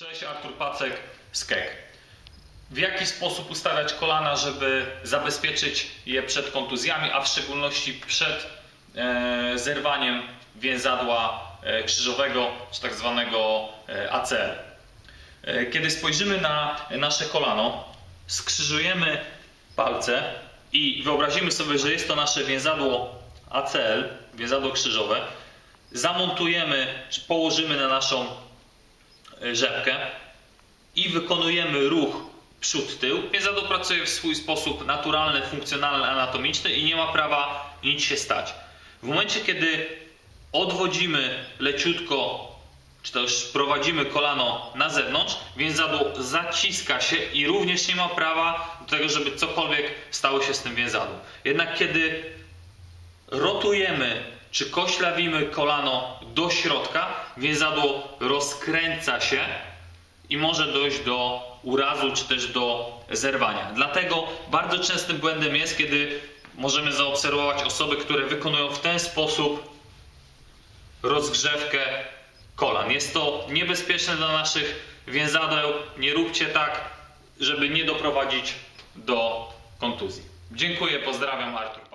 Cześć, Artur Pacek z KEK. W jaki sposób ustawiać kolana, żeby zabezpieczyć je przed kontuzjami, a w szczególności przed e, zerwaniem więzadła e, krzyżowego, czy tak zwanego e, ACL. E, Kiedy spojrzymy na nasze kolano, skrzyżujemy palce i wyobrazimy sobie, że jest to nasze więzadło ACL, więzadło krzyżowe, zamontujemy, czy położymy na naszą rzepkę i wykonujemy ruch przód-tył. Więzadło pracuje w swój sposób naturalny, funkcjonalny, anatomiczny i nie ma prawa nic się stać. W momencie, kiedy odwodzimy leciutko, czy też prowadzimy kolano na zewnątrz, więzadło zaciska się i również nie ma prawa do tego, żeby cokolwiek stało się z tym więzadłem. Jednak kiedy rotujemy czy koślawimy kolano do środka, więzadło rozkręca się i może dojść do urazu czy też do zerwania. Dlatego bardzo częstym błędem jest, kiedy możemy zaobserwować osoby, które wykonują w ten sposób rozgrzewkę kolan. Jest to niebezpieczne dla naszych więzadeł. Nie róbcie tak, żeby nie doprowadzić do kontuzji. Dziękuję, pozdrawiam Artur.